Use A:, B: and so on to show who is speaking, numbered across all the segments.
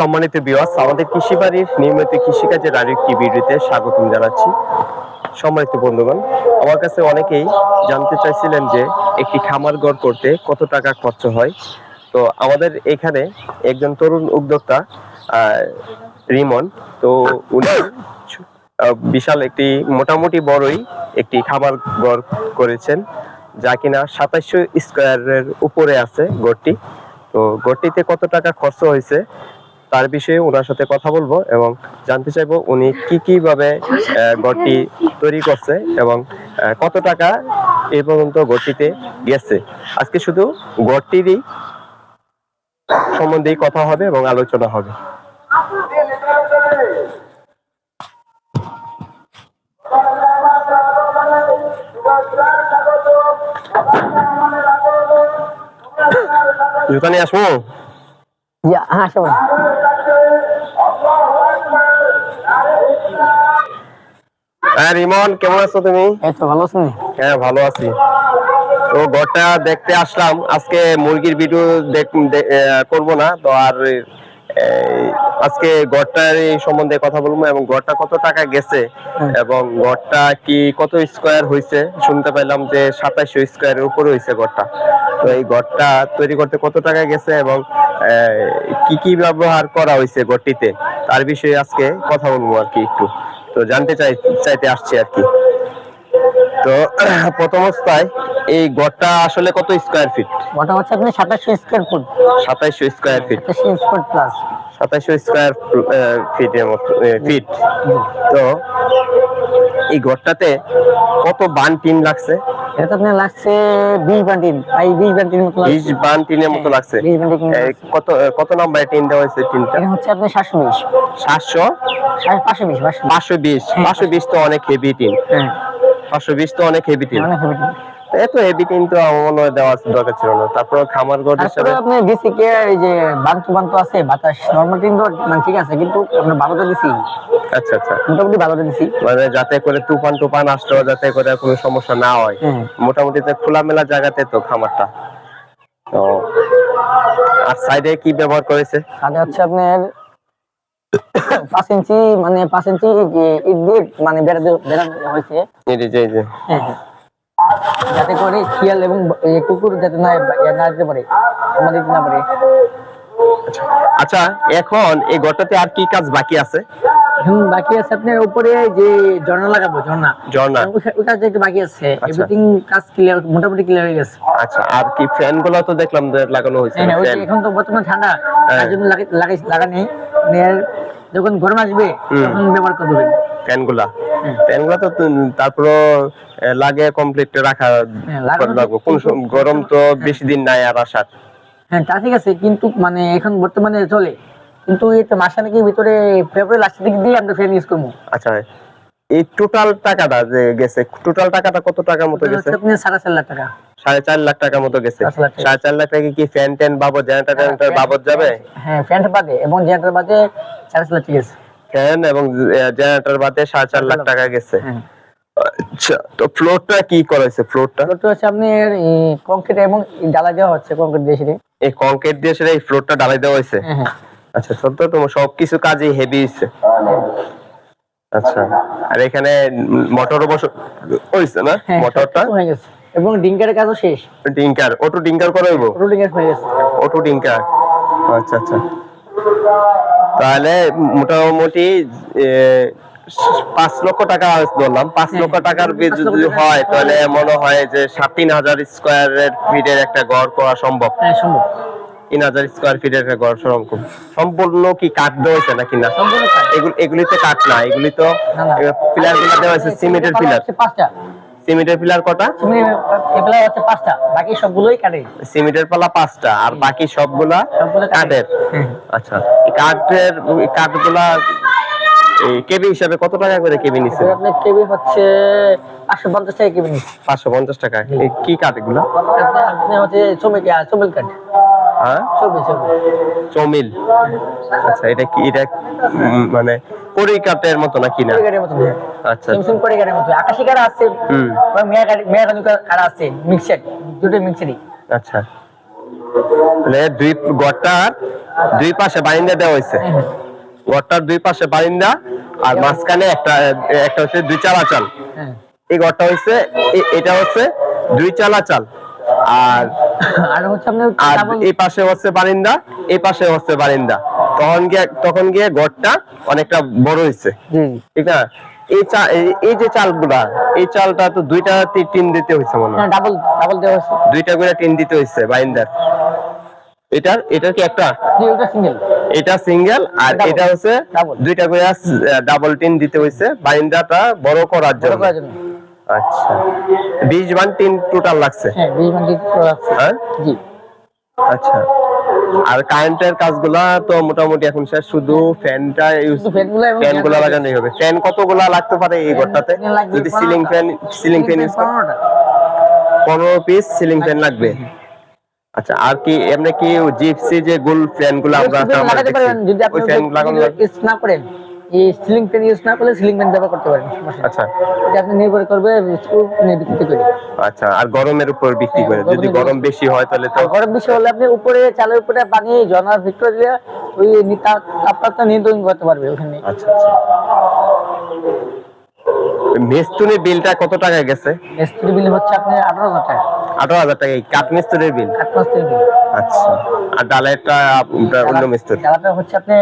A: সম্মানিত বিওয়াস আমাদের কৃষি বাড়ির নিয়মিত কৃষিকাজের আরেকটি ভিডিওতে স্বাগতম জানাচ্ছি। সম্মানিত বন্ধুগণ, আমার কাছে অনেকেই জানতে চাইছিলেন যে একটি খামার ঘর করতে কত টাকা খরচ হয়। তো আমাদের এখানে একজন তরুণ উদ্যোক্তা রিমন, তো উনি বিশাল একটি মোটামুটি বড়ই একটি খামার ঘর করেছেন, যা কিনা সাতাইশশো স্কোয়ারের উপরে আছে ঘরটি তো ঘরটিতে কত টাকা খরচ হয়েছে? তার বিষয়ে ওনার সাথে কথা বলব এবং জানতে চাইব উনি কি কি ভাবে আহ, ঘরটি তৈরি করছে এবং কত টাকা এই পর্যন্ত ঘরটিতে গেছে। আজকে শুধু ঘরটিরই সম্বন্ধেই কথা হবে এবং আলোচনা হবে। জুতা নিয়ে আসব?
B: হ্যাঁ সবাই
A: হ্যাঁ রিমন কেমন আছো তুমি?
B: এই তো ভালো আছেন
A: হ্যাঁ ভালো আছি। তো ঘরটা দেখতে আসলাম। আজকে মুরগির ভিডিও করব না। তো আর আজকে ঘরটার সম্বন্ধে কথা বলব এবং ঘরটা কত টাকা গেছে এবং ঘরটা কি কত স্কোয়ার হয়েছে শুনতে পাইলাম যে সাতাইশশো স্কোয়ারের উপরে হয়েছে ঘরটা। তো এই ঘরটা তৈরি করতে কত টাকা গেছে এবং কি কি ব্যবহার করা হয়েছে ঘরটিতে? তার বিষয়ে আজকে কথা বলব আর কি একটু। তো জানতে চাই চাইতে আসছি আর কি। তো প্রথম অবস্থায় এই গড়টা আসলে কত স্কয়ার ফিট
B: গড়টা হচ্ছে আপনি সাতাশশো স্কোয়ার ফুট
A: সাতাইশশো স্কোয়ার ফিট
B: সাতাশশো স্কোয়ার প্লাস
A: সাতাইশশো স্কোয়ার ফিটের মতো ফিট তো এই গড়টাতে কত বান টিন লাগছে?
B: এটা তো আপনার লাগছে বিশ বান্টিন। এই বিশ বান্টিন মতো লাগছে।
A: বান টিনের মতো লাগছে।
B: বিশ বান্টিন
A: কত কত নম্বরে টিন দেওয়া হয়েছে টিনটা?
B: এটা হচ্ছে আপনার সাতশো বিশ।
A: সাতশো?
B: পাঁচশো বিশ পাঁচশো
A: পাঁচশো বিশ।
B: হ্যাঁ।
A: পাঁচশো বিশ তো অনেক হেভি টিন।
B: হ্যাঁ।
A: পাঁচশো বিশ তো অনেক হেভি টিন।
B: অনেক হবে
A: এত হেভি টিন তো আমার মনে হয় দেওয়ার দরকার ছিল না। তারপর খামার ঘর হিসাবে
B: আপনি দিছি কে এই যে বান্তু বান্তু আছে বাতাস নর্মাল টিন তো মানে ঠিক আছে কিন্তু আমরা বারোটা দিছি।
A: আচ্ছা আচ্ছা।
B: মোটামুটি বারোটা দিছি।
A: মানে যাতে করে তুফান আসলেও যাতে করে কোনো সমস্যা না হয়।
B: হ্যাঁ।
A: মোটামুটি তো খোলামেলা জায়গাতে তো খামারটা। তো আর সাইডে কি ব্যবহার করেছে?
B: হচ্ছে আপনার পাঁচ ইঞ্চি মানে পাঁচ ইঞ্চি ইট দিয়ে মানে বেড়া বেড়া দেওয়া হয়েছে
A: এই যে এই যে।
B: হ্যাঁ, হ্যাঁ। যাতে করে শিয়াল এবং কুকুর যাতে না না পারে আমাদের না পারে।
A: আচ্ছা এখন এই ঘরটাতে আর কি কাজ বাকি আছে?
B: এখন বাকি আছে আপনার উপরে যে ঝর্ণা লাগাবো ঝর্ণা।
A: ঝর্ণা।
B: কাজটা একটু বাকি আছে।
A: আচ্ছা।
B: এভরিথিং কাজ ক্লিয়ার মোটামুটি ক্লিয়ার হয়ে গেছে।
A: আচ্ছা আর কি ফ্যানগুলো তো দেখলাম যে লাগানো হয়েছে
B: হ্যাঁ যে এখন তো বর্তমানে ঠান্ডা
A: হ্যাঁ।
B: তার জন্য লাগাই লাগাই- লাগানি যখন গরম আসবে তখন ব্যবহার করবে
A: ফ্যানগুলা
B: হ্যাঁ।
A: তো তারপর লাগে কমপ্লিট রাখা
B: হ্যাঁ,
A: লাগবে। কোন গরম তো বেশি দিন নাই আর আসার।
B: হ্যাঁ তা ঠিক আছে কিন্তু মানে এখন বর্তমানে চলে। কিন্তু এই তো মাসে নাকি ভিতরে ফেব্রুয়ারি লাস্টের দিক দিয়ে আমরা ফ্যান ইউজ করব।
A: আচ্ছা এই টোটাল টাকাটা যে গেছে টোটাল টাকাটা কত টাকার মতো গেছে?
B: সাড়ে চার লাখ টাকা।
A: সাড়ে চার লাখ টাকার মতো গেছে।
B: টাকা।
A: সাড়ে চার লাখ টাকা কি ফ্যান ট্যান বাবদ জেনারেটর বাবদ যাবে?
B: হ্যাঁ ফ্যান বাদে এবং জেনারেটর বাদে সাড়ে চার লাখ আছে
A: ফ্যান এবং জেনারেটর বাদে সাড়ে চার লাখ টাকা গেছে।
B: হ্যাঁ।
A: আচ্ছা তো ফ্লোরটা কি করেছে ফ্লোরটা
B: ওটা হচ্ছে আপনার কংক্রিট এবং ডালা দেওয়া হচ্ছে কংক্রিট দিয়ে সেটা।
A: এই কংক্রিট দিয়ে সেটা এই ফ্লোরটা ঢালাই দেওয়া হয়েছে?
B: হ্যাঁ হ্যাঁ।
A: আচ্ছা সব তো তোমার সবকিছু কাজই হেভি হয়েছে। আচ্ছা আর এখানে মোটরও বস হয়েছে না? মোটরটা
B: হয়ে গেছে। এবং ডিঙ্কারের কাজও শেষ।
A: ডিঙ্কার অটো ডিঙ্কার করাইবো?
B: রোলিংয়ের হয়ে গেছে।
A: অটো ডিঙ্কার আচ্ছা আচ্ছা। তাহলে মোটামুটি পাঁচ লক্ষ টাকা ধরলাম পাঁচ লক্ষ টাকার
B: পাঁচ লক্ষ
A: যদি হয় তাহলে মনে হয় যে সাত তিন হাজার স্কোয়ারের ফিটের একটা ঘর করা সম্ভব।
B: হ্যাঁ
A: তিন হাজার স্কোয়ার ফিটের একটা ঘর সম্ভব। সম্পূর্ণ কি কাঠ দেওয়া হয়েছে নাকি না। এগুলি তো কাঠ না এগুলি তো। পিলারগুলো দেওয়া হয়েছে সিমেন্টের পিলার
B: পাঁচটা।
A: সিমেন্টের পিলার কটা?
B: এগুলা হচ্ছে পাঁচটা বাকি সবগুলোই কাটে
A: সিমেন্টের পালা পাঁচটা আর বাকি সবগুলা কাঠের। আচ্ছা কাঠের কাঠগুলা কেবি হিসাবে কত টাকা করে কেবি
B: এবার আপনার কেবি হচ্ছে পাঁচশো পঞ্চাশ টাকা কেবি
A: পাঁচশো পঞ্চাশ টাকা। কি কাঠ এগুলা?
B: আপনি- হচ্ছে চমিক চমিল কাঠ।
A: হ্যাঁ?
B: ছবি
A: চমিল। আচ্ছা এটা কি এটা মানে কড়ি মতো নাকি না। আচ্ছা
B: সিমসিম করে গাড়ির মতো। আকাশি কারা আছে?
A: হুম।
B: মেয়া মেয়া গাড়ি আছে? মিক্সার দুটো মিক্সারই
A: মানে দুই গড়টার দুই পাশে বাইন্দা দেওয়া হয়েছে। গড়টার দুই পাশে বাইন্দা আর মাঝখানে একটা একটা হচ্ছে দুই চালা চাল এই ঘরটা হচ্ছে এটা হচ্ছে দুই চালা চাল আর
B: আর হচ্ছে
A: আর এই পাশে হচ্ছে বারিন্দা এই পাশে হচ্ছে বারিন্দা তখন গিয়ে তখন গিয়ে ঘরটা অনেকটা বড় হয়েছে। ঠিক না? এই চা এই- যে চালগুলা এই চালটা তো দুইটা টিন দিতে হয়েছে মনে হয়।
B: ডাবল ডাবল দেওয়া হয়েছে।
A: দুইটা করে টিন দিতে হয়েছে বারিন্দার এটার এটা কি একটা?
B: সিঙ্গেল
A: এটা সিঙ্গেল আর এটা হচ্ছে দুইটা করে ডাবল টিন দিতে হয়েছে বারিন্দাটা বড় করার জন্য। আচ্ছা। বিশ বান টিন টোটাল লাগছে।
B: হ্যাঁ
A: হ্যাঁ?
B: জি।
A: আচ্ছা। আর কারেন্টের কাজগুলা তো মোটামুটি এখন শেষ শুধু ফ্যানটা ইউজ
B: ফ্যানগুলো
A: ফ্যানগুলা লাগানোই হবে। ফ্যান কতগুলা লাগতে পারে এই ঘরটাতে? যদি ceiling fan ceiling fan use পনেরো পিস সিলিং ফ্যান লাগবে। আচ্ছা আর কি এমনি কি জিপসি যে গোল ফ্যানগুলো আমরা
B: যদি আপনি
A: ফ্যান লাগানো
B: স্নাপ করেন। এই সিলিং ফ্যান ইউজ না করলে সিলিং ফ্যান ব্যবহার করতে পারেন
A: আচ্ছা।
B: এটা আপনি নির্ভর করবে বিক্রিতে করে।
A: আচ্ছা আর গরমের উপর ভিত্তি করে। যদি গরম বেশি হয় তাহলে তো
B: গরম বেশি হলে আপনি উপরে চালের উপরে পানি জনার ভিতরে দিলে ওই তাপমাত্রা নিয়ন্ত্রণ করতে পারবে ওখানে।
A: আচ্ছা আচ্ছা। মেস্তুনি বিলটা কত টাকা গেছে?
B: মিস্ত্রি বিল হচ্ছে আপনি আঠারো হাজার টাকা।
A: আঠারো হাজার টাকা এই কাঠ মিস্ত্রির বিল?
B: কাঠ মিস্ত্রি বিল।
A: আচ্ছা। আর ডালাইটা আপনার অন্য মিস্ত্রি?
B: জ্বালাটা হচ্ছে আপনি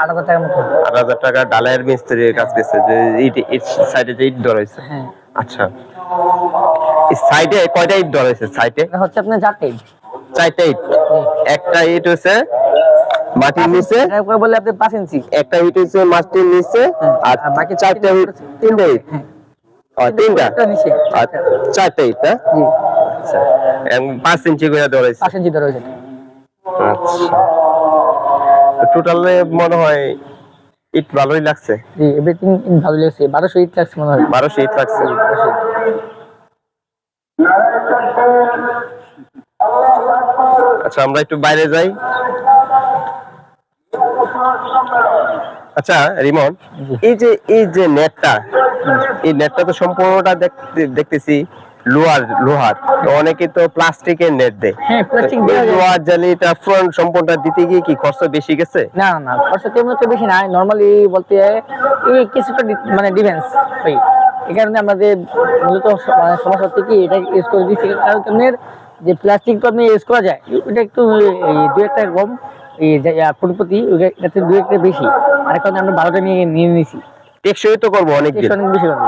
B: আট হাজার টাকার মতো।
A: আট হাজার টাকা ডালাইয়ের মিস্ত্রির কাজ গেছে যে ইট ইট সাইডে যে ইট ধরেছে
B: হ্যাঁ।
A: আচ্ছা। এই সাইডে কয়টা ইট ধরেছে সাইডে?
B: হচ্ছে আপনি চারটে
A: চারটা ইট। একটা ইট হচ্ছে মাটির নিচে
B: বলে আপনি পাঁচ ইঞ্চি।
A: একটা ইট হচ্ছে মাটির নিচে
B: হ্যাঁ,
A: আর
B: আর বাকি
A: চারটা ইট তিনটা
B: হ্যাঁ।
A: আর তিনটা
B: নিচে।
A: আর চারটা ইট হ্যাঁ?
B: জি।
A: আচ্ছা। এবং পাঁচ ইঞ্চি করে ধরেছে।
B: পাঁচ ইঞ্চি ধরে হয়েছে।
A: আচ্ছা। টোটালে মনে হয় ইট ভালোই লাগছে।
B: জি এভরিথিং ভালো লেগেছে। বারোশো ইট লাগছে মনে হয়।
A: বারোশো ইট লাগছে। আচ্ছা আমরা একটু বাইরে যাই। আচ্ছা রিমন এই যে এই যে নেটটা এই নেটটা তো সম্পূর্ণটা দেখতেছি লোহার লোহার। অনেকে তো প্লাস্টিকের নেট দেয়।
B: হ্যাঁ
A: লোহার জালিটা ফ্রন্ট সম্পূর্ণটা দিতে গিয়ে কি খরচ বেশি গেছে?
B: না না না খরচা তেমন একটা বেশি নাই। নর্মালি বলতে এই কিছুটা মানে ডিফেন্স ওই এই কারণে আমাদের মূলত মানে সমস্যা হচ্ছে কি এটা ইউজ করে দিচ্ছি কারণ যে প্লাস্টিক তো আপনি ইউজ করা যায়। ওটা একটু দু একটা কম ফুটপতি এটাতে দু একটা বেশি। আর এখন আমরা বারোটা নিয়ে নিয়ে নিয়েছি।
A: টেকসই তো করব অনেক
B: অনেক বেশি করব।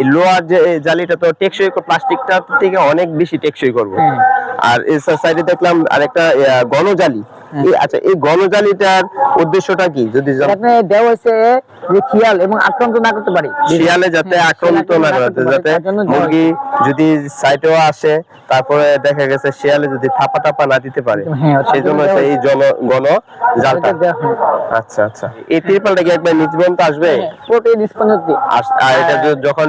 A: এই লোহার যে জালিটা তো টেকসই প্লাস্টিকটা থেকে অনেক বেশি টেকসই করব।
B: হ্যাঁ।
A: আর এই সাইডে দেখলাম আরেকটা গণজালি।
B: হ্যাঁ।
A: এই আচ্ছা এই গণজালিটার উদ্দেশ্যটা কি? যদি
B: দেওয়া হয়েছে যে খেয়াল এবং আক্রান্ত না করতে পারি।
A: শিয়ালে যাতে
B: হ্যাঁ,
A: আক্রান্ত না করতে যাতে মুরগি যদি সাইটেও আসে তারপরে দেখা গেছে শিয়ালে যদি থাপা টাপা না দিতে পারে
B: হ্যাঁ,
A: সেই জন্য এই গণ জালটা। আচ্ছা আচ্ছা। এই ত্রিপালটা কি একবার নিচ পর্যন্ত আসবে?
B: হ্যাঁ,
A: আর- এটা যখন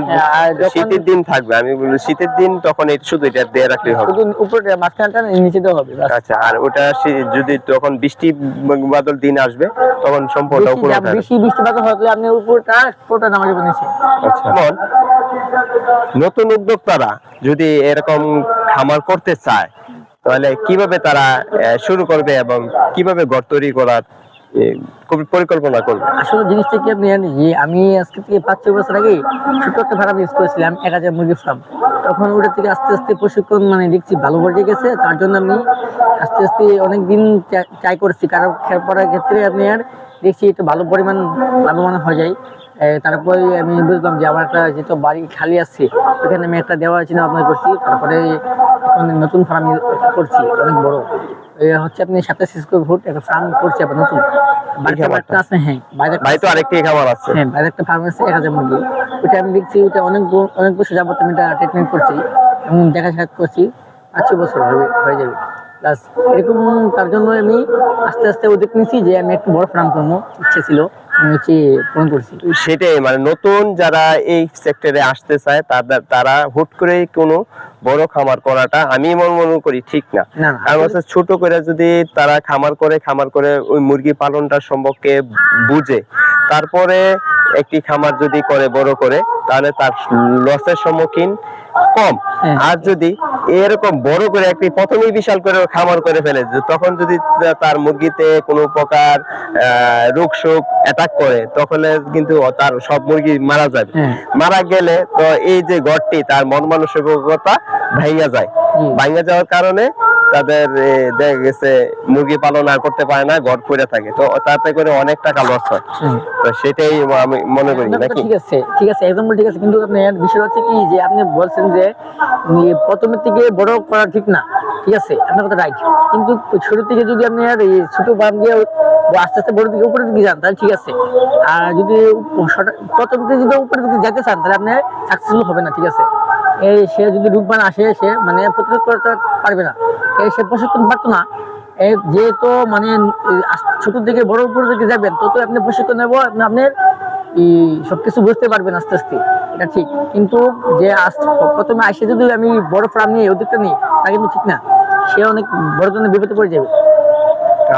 A: শীতের দিন থাকবে আমি বলি শীতের দিন তখন এটা শুধু এটা দিয়ে রাখলেই হবে।
B: শুধু উপরে মাঝখানটা নিচে দেওয়া হবে
A: আচ্ছা আর ওটা যদি তখন বৃষ্টি বাদল দিন আসবে তখন সম্পূর্ণ উপরে উঠাবে।
B: বেশি বৃষ্টিপাত আপনি উপরটা পুরোটা নামাজ নিচে
A: আচ্ছা। নতুন উদ্যোক্তারা যদি এরকম খামার করতে চায় তাহলে কীভাবে তারা আহ, শুরু করবে এবং কীভাবে ঘর তৈরি করার পরিকল্পনা করবে।
B: আসলে জিনিসটা কি আপনি জানেন যে আমি আজকে থেকে পাঁচ ছয় বছর আগে ছোট একটা ফার্ম ইউজ করেছিলাম, এক হাজার মুরগি ফার্ম তখন ওটা থেকে আস্তে আস্তে প্রশিক্ষণ মানে দেখছি ভালো পর্যায়ে গেছে, তার জন্য আমি আস্তে আস্তে অনেক দিন ট্রাই করছি। কারণ খেয়াল করার ক্ষেত্রে আপনি আর দেখছি একটু ভালো পরিমাণ লাভবান হয়ে যায়। তারপরে আমি বুঝলাম যে আমার একটা যেহেতু বাড়ি খালি আছে ওখানে আমি একটা দেওয়ার চিন্তা ভাবনা করছি। তারপরে এখন নতুন ফার্ম করছি, অনেক বড়। হচ্ছে আপনি সাতাশ স্কোয়ার ফুট একটা ফার্ম করছে আবার নতুন। বাড়িটা আছে হ্যাঁ বাইরে
A: তো আরেকটি আছে।
B: হ্যাঁ বাইরে একটা ফার্ম আছে এক হাজার মুরগি। ওটা আমি দেখছি ওটা অনেক অনেক বছর যাবত আমি এটা ট্রিটমেন্ট করছি এবং দেখা সাক্ষাৎ করছি পাঁচ ছ বছর হবে হয়ে যাবে। প্লাস এরকম তার জন্য আমি আস্তে আস্তে উদ্যোগ নিয়েছি যে আমি একটু বড় ফার্ম করব ইচ্ছে ছিল। হচ্ছে পূরণ করছি।
A: সেটাই মানে নতুন যারা এই সেক্টরে আসতে চায় তাদের তারা হুট করে কোনো বড় খামার করাটা আমি মনে মনে করি ঠিক না। কারণ হচ্ছে ছোট করে যদি তারা খামার করে খামার করে ওই মুরগি পালনটা সম্পর্কে বুঝে তারপরে একটি খামার যদি করে বড় করে তাহলে তার লসের সম্মুখীন কম।
B: হ্যাঁ।
A: আর যদি এরকম বড় করে একটি প্রথমেই বিশাল করে খামার করে ফেলে যে তখন যদি তার মুরগিতে কোনো প্রকার আহ, রোগ শোক অ্যাটাক করে তখন কিন্তু তার সব মুরগি মারা যাবে।
B: হ্যাঁ।
A: মারা গেলে তো এই যে ঘরটি তার মন মানসিকতা ভাইয়া যায়। ভাইয়া যাওয়ার কারণে তাদের দেখা গেছে মুরগি পালন আর করতে পারে না ঘর পড়ে থাকে। তো তাতে করে অনেক টাকা লস হয়। তো সেটাই আমি মনে করি নাকি?
B: ঠিক আছে ঠিক আছে একদম ঠিক আছে কিন্তু আপনার বিষয় হচ্ছে কি যে আপনি বলছেন যে প্রথমের থেকে বড় করা ঠিক না ঠিক আছে আপনার কথা রাইট কিন্তু ছোট থেকে যদি আপনি আর এই ছোট বাম দিয়ে আস্তে আস্তে বড় দিকে উপরের দিকে যান তাহলে ঠিক আছে। আর যদি প্রথম থেকে যদি উপরের দিকে যেতে চান তাহলে আপনি সাকসেসফুল হবে না ঠিক আছে। এই সে যদি রূপবান আসে সে মানে প্রতিরোধ করতে পারবে না। সে প্রশিক্ষণ পারতো না। যেহেতু মানে ছোট থেকে বড় উপরের দিকে যাবেন তত আপনি প্রশিক্ষণ নেব আপনি আপনার এই সবকিছু বুঝতে পারবেন আস্তে আস্তে। এটা ঠিক। কিন্তু যে প্রথমে আসে যদি আমি বড় ফার্ম নিয়ে ওদিকটা নিই তা কিন্তু ঠিক না। সে অনেক বড় জন্য বিপদে পড়ে যাবে।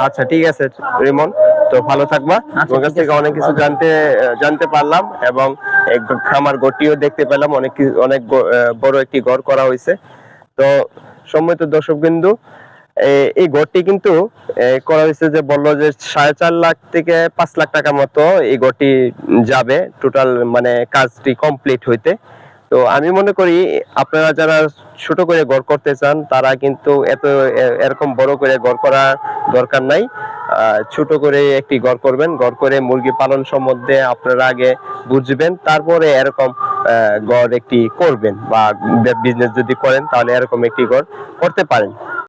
A: আচ্ছা ঠিক আছে রিমন। তো ভালো থাকবা।
B: আচ্ছা,
A: তোমার কাছ থেকে অনেক কিছু জানতে জানতে পারলাম এবং খামার গড়টিও দেখতে পেলাম। অনেক অনেক বড় একটি ঘর করা হয়েছে। তো সম্মানিত দর্শক বিন্দু এই ঘরটি কিন্তু করা হয়েছে যে বলল যে সাড়ে চার লাখ থেকে পাঁচ লাখ টাকা মতো এই ঘরটি যাবে। টোটাল মানে কাজটি কমপ্লিট হইতে। তো আমি মনে করি আপনারা যারা ছোট করে গড় করতে চান, তারা কিন্তু এত এরকম বড় করে গড় করা দরকার নাই। ছোট করে একটি গড় করবেন, গড় করে মুরগি পালন সম্বন্ধে আপনারা আগে বুঝবেন, তারপরে এরকম গড় একটি করবেন বা বিজনেস যদি করেন, তাহলে এরকম একটি গড় করতে পারেন।